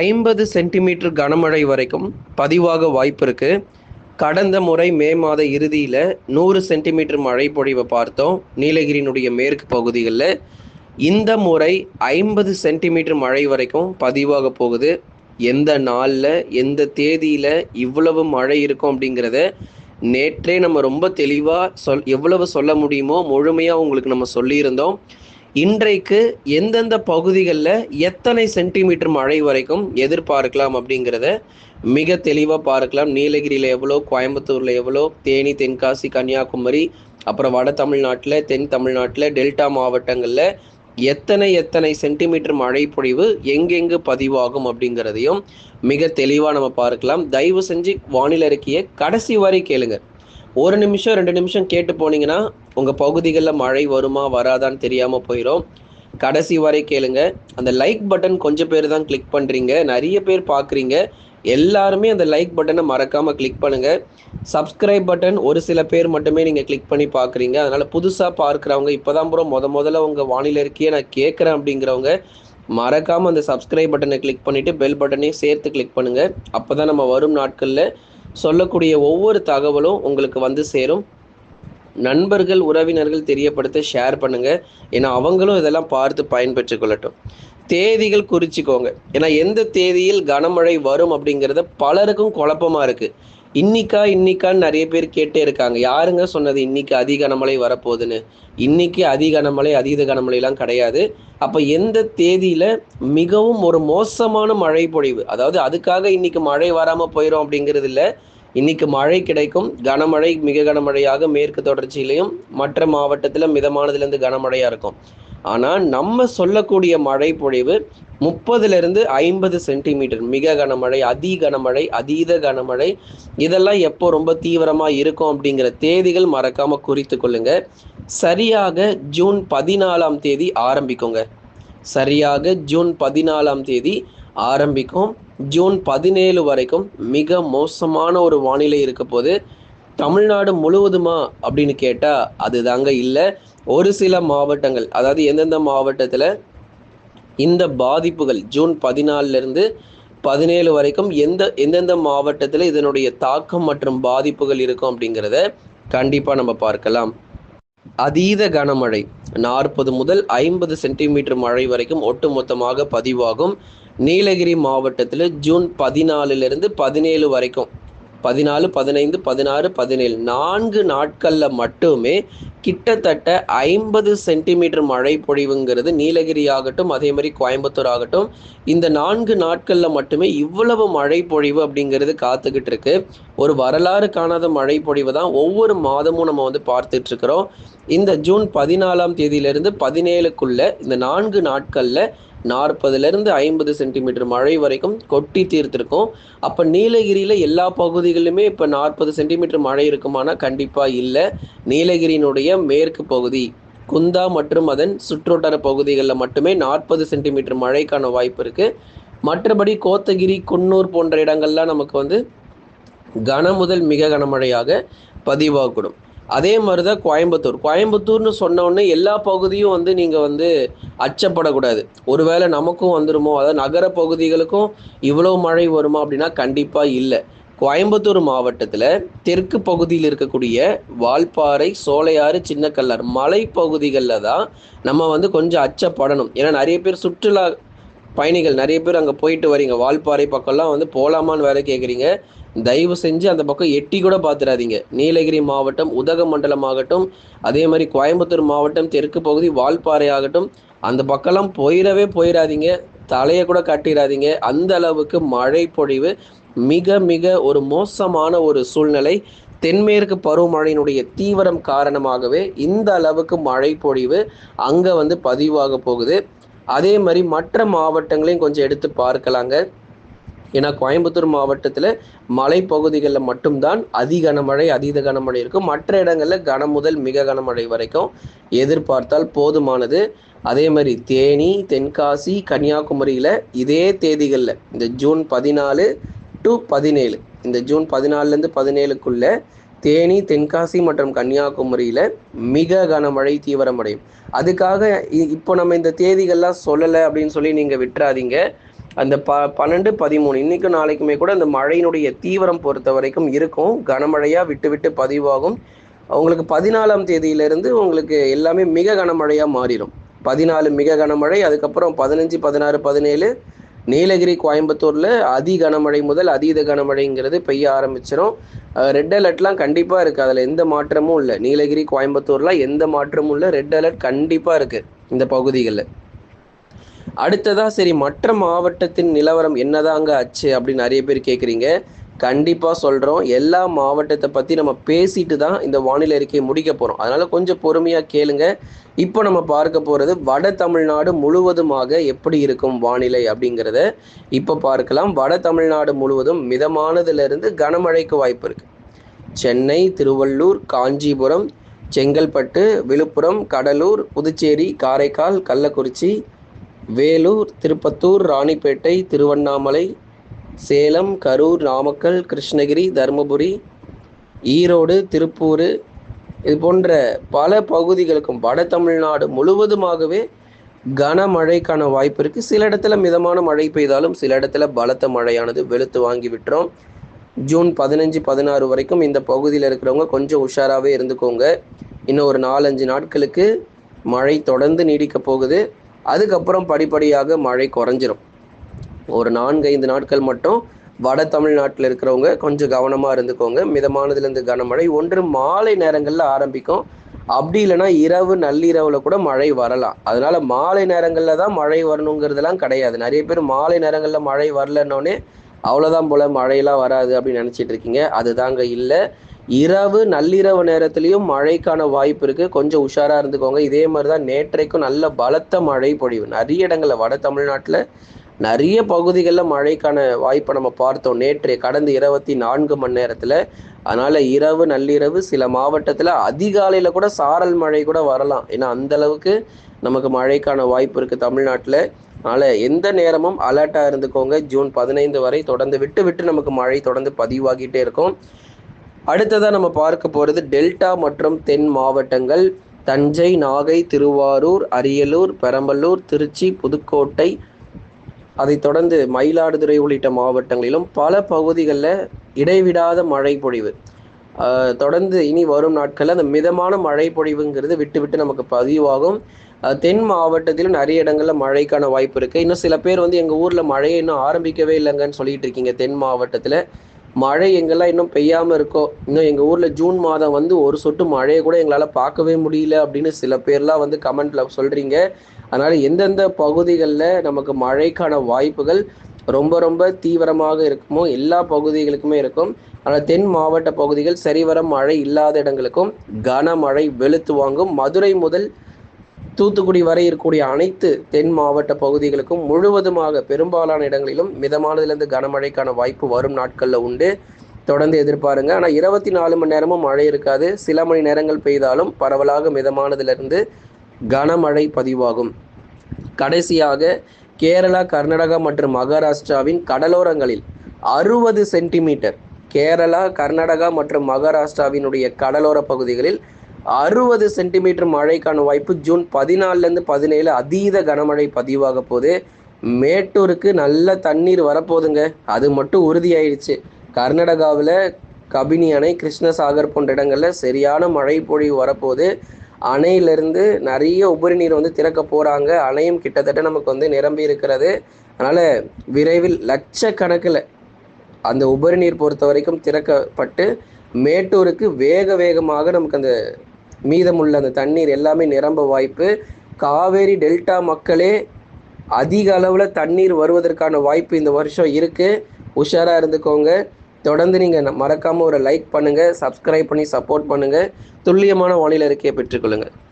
ஐம்பது சென்டிமீட்டர் கனமழை வரைக்கும் பதிவாக வாய்ப்பு இருக்கு. கடந்த முறை மே மாத இறுதியில் நூறு சென்டிமீட்டர் மழை பொழிவை பார்த்தோம். நீலகிரியினுடைய மேற்கு பகுதிகளில் இந்த முறை ஐம்பது சென்டிமீட்டர் மழை வரைக்கும் பதிவாக போகுது. எந்த நாளில் எந்த தேதியில் இவ்வளவு மழை இருக்கும் அப்படிங்கிறத நேற்றே நம்ம ரொம்ப தெளிவாக சொல் எவ்வளவு சொல்ல முடியுமோ முழுமையாக உங்களுக்கு நம்ம சொல்லியிருந்தோம். இன்றைக்கு எந்தெந்த பகுதிகளில் எத்தனை சென்டிமீட்டர் மழை வரைக்கும் எதிர்பார்க்கலாம் அப்படிங்கிறத மிக தெளிவாக பார்க்கலாம். நீலகிரியில் எவ்வளோ கோயம்புத்தூரில் எவ்வளோ தேனி தென்காசி கன்னியாகுமரி அப்புறம் வட தமிழ்நாட்டில் தென் தமிழ்நாட்டில் டெல்டா மாவட்டங்களில் எத்தனை எத்தனை சென்டிமீட்டர் மழை பொழிவு எங்கெங்கு பதிவாகும் அப்படிங்கிறதையும் மிக தெளிவாக நம்ம பார்க்கலாம். தயவு செஞ்சு வானிலை அறிக்கையை கடைசி வரை கேளுங்கள் ஒரு நிமிஷம் ரெண்டு நிமிஷம் கேட்டு போனீங்கன்னா உங்கள் பகுதிகளில் மழை வருமா வராதான்னு தெரியாமல் போயிடும் கடைசி வரை கேளுங்க. அந்த லைக் பட்டன் கொஞ்சம் பேர் தான் கிளிக் பண்ணுறீங்க நிறைய பேர் பார்க்குறீங்க எல்லாருமே அந்த லைக் பட்டனை மறக்காமல் கிளிக் பண்ணுங்கள் சப்ஸ்கிரைப் பட்டன் ஒரு சில பேர் மட்டுமே நீங்கள் கிளிக் பண்ணி பார்க்குறீங்க அதனால் புதுசாக பார்க்குறவங்க இப்போ தான் ப்ரோ முத முதல்ல உங்கள் வானிலை இருக்கையே நான் கேட்குறேன் அப்படிங்கிறவங்க மறக்காமல் அந்த சப்ஸ்கிரைப் பட்டனை கிளிக் பண்ணிவிட்டு பெல் பட்டனையும் சேர்த்து கிளிக் பண்ணுங்கள் அப்போ தான் நம்ம வரும் நாட்களில் சொல்லக்கூடிய ஒவ்வொரு தகவலும் உங்களுக்கு வந்து சேரும். நண்பர்கள் உறவினர்கள் தெரியப்படுத்த ஷேர் பண்ணுங்க. ஏன்னா அவங்களும் இதெல்லாம் பார்த்து பயன்பெற்று கொள்ளட்டும். தேதிகள் குறிச்சிக்கோங்க. ஏன்னா எந்த தேதியில் கனமழை வரும் அப்படிங்கிறத பலருக்கும் குழப்பமா இருக்கு. இன்னிக்கா இன்னிக்கான்னு நிறைய பேர் கேட்டே இருக்காங்க. யாருங்க சொன்னது இன்னைக்கு அதி கனமழை வரப்போகுதுன்னு? இன்னைக்கு அதி கனமழை அதீத கனமழைலாம் கிடையாது. அப்போ எந்த தேதியில மிகவும் ஒரு மோசமான மழை பொழிவு? அதாவது அதுக்காக இன்னைக்கு மழை வராமல் போயிடும் அப்படிங்கிறது இல்லை. இன்னைக்கு மழை கிடைக்கும். கனமழை மிக கனமழையாக மேற்கு தொடர்ச்சியிலையும் மற்ற மாவட்டத்தில் மிதமானதுலேருந்து கனமழையாக இருக்கும். ஆனால் நம்ம சொல்லக்கூடிய மழை பொழிவு முப்பதுலேருந்து ஐம்பது சென்டிமீட்டர். மிக கனமழை அதி கனமழை அதீத கனமழை இதெல்லாம் எப்போ ரொம்ப தீவிரமாக இருக்கும் அப்படிங்கிற தேதிகள் மறக்காமல் குறித்து கொள்ளுங்க. சரியாக ஜூன் பதினாலாம் தேதி ஆரம்பிக்குங்க. சரியாக ஜூன் பதினாலாம் தேதி ஆரம்பிக்கும். ஜூன் பதினேழு வரைக்கும் மிக மோசமான ஒரு வானிலை இருக்க போது தமிழ்நாடு முழுவதுமா அப்படின்னு கேட்டால் அது தாங்க இல்லை. ஒரு சில மாவட்டங்கள் அதாவது எந்தெந்த மாவட்டத்தில் இந்த பாதிப்புகள் ஜூன் பதினாலிருந்து பதினேழு வரைக்கும் எந்த எந்தெந்த மாவட்டத்தில் இதனுடைய தாக்கம் மற்றும் பாதிப்புகள் இருக்கும் அப்படிங்கிறத கண்டிப்பாக நம்ம பார்க்கலாம். அதீத கனமழை நாற்பது முதல் ஐம்பது சென்டிமீட்டர் மழை வரைக்கும் ஒட்டுமொத்தமாக பதிவாகும். நீலகிரி மாவட்டத்தில் ஜூன் பதினாலுலேருந்து பதினேழு வரைக்கும் பதினாலு பதினைந்து பதினாறு பதினேழு. நான்கு நாட்களில் மட்டுமே கிட்டத்தட்ட ஐம்பது சென்டிமீட்டர் மழை பொழிவுங்கிறது நீலகிரி ஆகட்டும் அதே மாதிரி கோயம்புத்தூர் ஆகட்டும் இந்த நான்கு நாட்களில் மட்டுமே இவ்வளவு மழை பொழிவு அப்படிங்கிறது காத்துக்கிட்டு இருக்கு. ஒரு வரலாறு காணாத மழை பொழிவு தான் ஒவ்வொரு மாதமும் நம்ம வந்து பார்த்துட்டு இருக்கிறோம். இந்த ஜூன் பதினாலாம் தேதியிலிருந்து பதினேழுக்குள்ள இந்த நான்கு நாட்களில் நாற்பதுலேருந்து ஐம்பது சென்டிமீட்டர் மழை வரைக்கும் கொட்டி தீர்த்திருக்கும். அப்போ நீலகிரியில் எல்லா பகுதிகளிலுமே இப்போ நாற்பது சென்டிமீட்டர் மழை இருக்குமானா கண்டிப்பாக இல்லை. நீலகிரியினுடைய மேற்கு பகுதி குந்தா மற்றும் அதன் சுற்றுவட்டார பகுதிகளில் மட்டுமே நாற்பது சென்டிமீட்டர் மழைக்கான வாய்ப்பு இருக்குது மற்றபடி கோத்தகிரி குன்னூர் போன்ற இடங்கள்லாம் நமக்கு வந்து கன முதல் மிக கனமழையாக பதிவாகக்கூடும். அதே மாதிரி தான் கோயம்புத்தூர். கோயம்புத்தூர்னு சொன்னோடனே எல்லா பகுதியும் வந்து நீங்கள் வந்து அச்சப்படக்கூடாது. ஒருவேளை நமக்கும் வந்துருமோ அதாவது நகர பகுதிகளுக்கும் இவ்வளோ மழை வருமா அப்படின்னா கண்டிப்பாக இல்லை. கோயம்புத்தூர் மாவட்டத்தில் தெற்கு பகுதியில் இருக்கக்கூடிய வால்பாறை சோலையாறு சின்னக்கல்லார் மலை பகுதிகளில் தான் நம்ம வந்து கொஞ்சம் அச்சப்படணும். ஏன்னா நிறைய பேர் சுற்றுலா பயணிகள் நிறைய பேர் அங்கே போயிட்டு வரீங்க. வால்பாறை பக்கம்லாம் வந்து போகலாமான்னு வேற கேட்குறீங்க தயவு செஞ்சு அந்த பக்கம் எட்டி கூட பார்த்துடாதீங்க நீலகிரி மாவட்டம் உதகமண்டலம் ஆகட்டும் அதே மாதிரி கோயம்புத்தூர் மாவட்டம் தெற்கு பகுதி வால்பாறை ஆகட்டும் அந்த பக்கம்லாம் போயிடவே போயிடாதீங்க. தலையை கூட கட்டிடாதீங்க. அந்த அளவுக்கு மழை பொழிவு மிக மிக ஒரு மோசமான ஒரு சூழ்நிலை. தென்மேற்கு பருவமழையினுடைய தீவிரம் காரணமாகவே இந்த அளவுக்கு மழை பொழிவு அங்கே வந்து பதிவாக போகுது. அதே மாதிரி மற்ற மாவட்டங்களையும் கொஞ்சம் எடுத்து பார்க்கலாங்க. ஏன்னா கோயம்புத்தூர் மாவட்டத்தில் மலைப்பகுதிகளில் மட்டும்தான் அதி கனமழை அதீத கனமழை இருக்கும். மற்ற இடங்களில் கன முதல் மிக கனமழை வரைக்கும் எதிர்பார்த்தால் போதுமானது. அதே மாதிரி தேனி தென்காசி கன்னியாகுமரியில் இதே தேதிகளில் இந்த ஜூன் பதினாலு டு பதினேழு இந்த ஜூன் பதினாலுலேருந்து பதினேழுக்குள்ள தேனி தென்காசி மற்றும் கன்னியாகுமரியில் மிக கனமழை தீவிரமடையும். அதுக்காக இ- இப்போ நம்ம இந்த தேதிகள்லாம் சொல்லலை அப்படின்னு சொல்லி நீங்கள் விட்டுறாதீங்க. அந்த ப பன்னெண்டு பதிமூணு இன்றைக்கும் நாளைக்குமே கூட அந்த மழையினுடைய தீவிரம் பொறுத்த வரைக்கும் இருக்கும். கனமழையாக விட்டு விட்டு பதிவாகும். உங்களுக்கு பதினாலாம் தேதியிலிருந்து உங்களுக்கு எல்லாமே மிக கனமழையாக மாறிடும். பதினாலு மிக கனமழை அதுக்கப்புறம் பதினஞ்சு பதினாறு பதினேழு நீலகிரி கோயம்புத்தூரில் அதி கனமழை முதல் அதீத கனமழைங்கிறது பெய்ய ஆரம்பிச்சிடும் ரெட் அலர்ட்லாம் கண்டிப்பாக இருக்குது அதில் எந்த மாற்றமும் இல்லை. நீலகிரி கோயம்புத்தூர்லாம் எந்த மாற்றமும் இல்லை. ரெட் அலர்ட் கண்டிப்பாக இருக்குது இந்த பகுதிகளில். அடுத்ததாக சரி மற்ற மாவட்டத்தின் நிலவரம் என்னதாங்க ஆச்சு அப்படின்னு நிறைய பேர் கேட்குறீங்க கண்டிப்பாக சொல்கிறோம் எல்லா மாவட்டத்தை பற்றி நம்ம பேசிட்டு தான் இந்த வானிலை அறிக்கையை முடிக்க போகிறோம் அதனால் கொஞ்சம் பொறுமையாக கேளுங்க. இப்போ நம்ம பார்க்க போகிறது வட தமிழ்நாடு முழுவதுமாக எப்படி இருக்கும் வானிலை அப்படிங்கிறத இப்போ பார்க்கலாம். வட தமிழ்நாடு முழுவதும் மிதமானதுலேருந்து கனமழைக்கு வாய்ப்பு இருக்குது சென்னை திருவள்ளூர் காஞ்சிபுரம் செங்கல்பட்டு விழுப்புரம் கடலூர் புதுச்சேரி காரைக்கால் கள்ளக்குறிச்சி வேலூர் திருப்பத்தூர் ராணிப்பேட்டை திருவண்ணாமலை சேலம் கரூர் நாமக்கல் கிருஷ்ணகிரி தருமபுரி ஈரோடு திருப்பூர் இது போன்ற பல பகுதிகளுக்கும் வட தமிழ்நாடு முழுவதுமாகவே கனமழைக்கான வாய்ப்பு இருக்குது சில இடத்துல மிதமான மழை பெய்தாலும் சில இடத்துல பலத்த மழையானது வெளுத்து வாங்கி விட்டுரும். ஜூன் பதினஞ்சு பதினாறு வரைக்கும் இந்த பகுதியில் இருக்கிறவங்க கொஞ்சம் உஷாராகவே இருந்துக்கோங்க. இன்னும் ஒரு நாலஞ்சு நாட்களுக்கு மழை தொடர்ந்து நீடிக்க போகுது. அதுக்கப்புறம் படிப்படியாக மழை குறைஞ்சிரும். ஒரு நான்கு ஐந்து நாட்கள் மட்டும் வட தமிழ்நாட்டில் இருக்கிறவங்க கொஞ்சம் கவனமாக இருந்துக்கோங்க. மிதமானதுலேருந்து கனமழை. ஒன்று மாலை நேரங்களில் ஆரம்பிக்கும். அப்படி இல்லைன்னா இரவு நள்ளிரவில் கூட மழை வரலாம். அதனால மாலை நேரங்களில் தான் மழை வரணுங்கிறதுலாம் கிடையாது. நிறைய பேர் மாலை நேரங்களில் மழை வரலன்னொடனே அவ்வளோதான் போல் மழையெல்லாம் வராது அப்படின்னு நினச்சிட்டு இருக்கீங்க. அதுதாங்க இல்லை. இரவு நள்ளிரவு நேரத்துலையும் மழைக்கான வாய்ப்பு இருக்குது கொஞ்சம் உஷாராக இருந்துக்கோங்க. இதே மாதிரி தான் நேற்றைக்கும் நல்ல பலத்த மழை பொழிவு. நிறைய இடங்களில் வட தமிழ்நாட்டில் நிறைய பகுதிகளில் மழைக்கான வாய்ப்பை நம்ம பார்த்தோம் நேற்று கடந்த இருபத்தி நான்கு மணி நேரத்தில். அதனால் இரவு நள்ளிரவு சில மாவட்டத்தில் அதிகாலையில் கூட சாரல் மழை கூட வரலாம். ஏன்னா அந்த அளவுக்கு நமக்கு மழைக்கான வாய்ப்பு இருக்குது தமிழ்நாட்டில். அதனால் எந்த நேரமும் அலர்ட்டாக இருந்துக்கோங்க. ஜூன் பதினைந்து வரை தொடர்ந்து விட்டு விட்டு நமக்கு மழை தொடர்ந்து பதிவாகிட்டே இருக்கும். அடுத்ததாக நம்ம பார்க்க போகிறது டெல்டா மற்றும் தென் மாவட்டங்கள். தஞ்சை நாகை திருவாரூர் அரியலூர் பெரம்பலூர் திருச்சி புதுக்கோட்டை. அதைத் தொடர்ந்து மயிலாடுதுறை உள்ளிட்ட மாவட்டங்களிலும் பல பகுதிகளில் இடைவிடாத மழை பொழிவு தொடர்ந்து இனி வரும் நாட்களில் அந்த மிதமான மழை பொழிவுங்கிறது விட்டு விட்டு நமக்கு பதிவாகும். தென் மாவட்டத்திலும் நிறைய இடங்களில் மழைக்கான வாய்ப்பு இருக்குது இன்னும் சில பேர் வந்து எங்கள் ஊரில் மழையை இன்னும் ஆரம்பிக்கவே இல்லைங்கன்னு சொல்லிட்டு இருக்கீங்க தென் மாவட்டத்தில். மழை எங்கெல்லாம் இன்னும் பெய்யாமல் இருக்கோ இன்னும் எங்கள் ஊரில் ஜூன் மாதம் வந்து ஒரு சொட்டு மழையை கூட எங்களால் பார்க்கவே முடியல அப்படின்னு சில பேர்லாம் வந்து கமெண்ட்டில் சொல்கிறீங்க அதனால் எந்தெந்த பகுதிகளில் நமக்கு மழைக்கான வாய்ப்புகள் ரொம்ப ரொம்ப தீவிரமாக இருக்குமோ எல்லா பகுதிகளுக்குமே இருக்கும். ஆனால் தென் மாவட்ட பகுதிகள் சரிவர மழை இல்லாத இடங்களுக்கும் கனமழை வெளுத்து வாங்கும். மதுரை முதல் தூத்துக்குடி வரை இருக்கக்கூடிய அனைத்து தென் மாவட்ட பகுதிகளுக்கும் முழுவதுமாக பெரும்பாலான இடங்களிலும் மிதமானதுலேருந்து கனமழைக்கான வாய்ப்பு வரும் நாட்களில் உண்டு. தொடர்ந்து எதிர்பாருங்க. ஆனால் இருபத்தி நாலு மணி நேரமும் மழை இருக்காது. சில மணி நேரங்கள் பெய்தாலும் பரவலாக மிதமானதிலிருந்து கனமழை பதிவாகும். கடைசியாக கேரளா கர்நாடகா மற்றும் மகாராஷ்டிராவின் கடலோரங்களில் அறுபது சென்டிமீட்டர் கேரளா கர்நாடகா மற்றும் மகாராஷ்டிராவினுடைய கடலோர பகுதிகளில் அறுபது சென்டிமீட்டர் மழைக்கான வாய்ப்பு ஜூன் பதினாலுலேருந்து பதினேழு அதீத கனமழை பதிவாக போகுது. மேட்டூருக்கு நல்ல தண்ணீர் வரப்போகுதுங்க. அது மட்டும் உறுதியாயிடுச்சு கர்நாடகாவில் கபினி அணை கிருஷ்ணசாகர் போன்ற இடங்களில் சரியான மழை பொழிவு வரப்போகுது. அணையிலிருந்து நிறைய உபரி நீர் வந்து திறக்க போகிறாங்க அணையும் கிட்டத்தட்ட நமக்கு வந்து நிரம்பி இருக்கிறது. அதனால் விரைவில் லட்சக்கணக்கில் அந்த உபரி நீர் பொறுத்த வரைக்கும் திறக்கப்பட்டு மேட்டூருக்கு வேக வேகமாக நமக்கு அந்த மீதமுள்ள அந்த தண்ணீர் எல்லாமே நிரம்ப வாய்ப்பு. காவேரி டெல்டா மக்களே அதிக அளவில் தண்ணீர் வருவதற்கான வாய்ப்பு இந்த வருஷம் இருக்குது உஷாராக இருந்துக்கோங்க. தொடர்ந்து நீங்கள் மறக்காமல் ஒரு லைக் பண்ணுங்கள் சப்ஸ்கிரைப் பண்ணி சப்போர்ட் பண்ணுங்கள் துல்லியமான வானிலை அறிக்கையை பெற்றுக்கொள்ளுங்கள்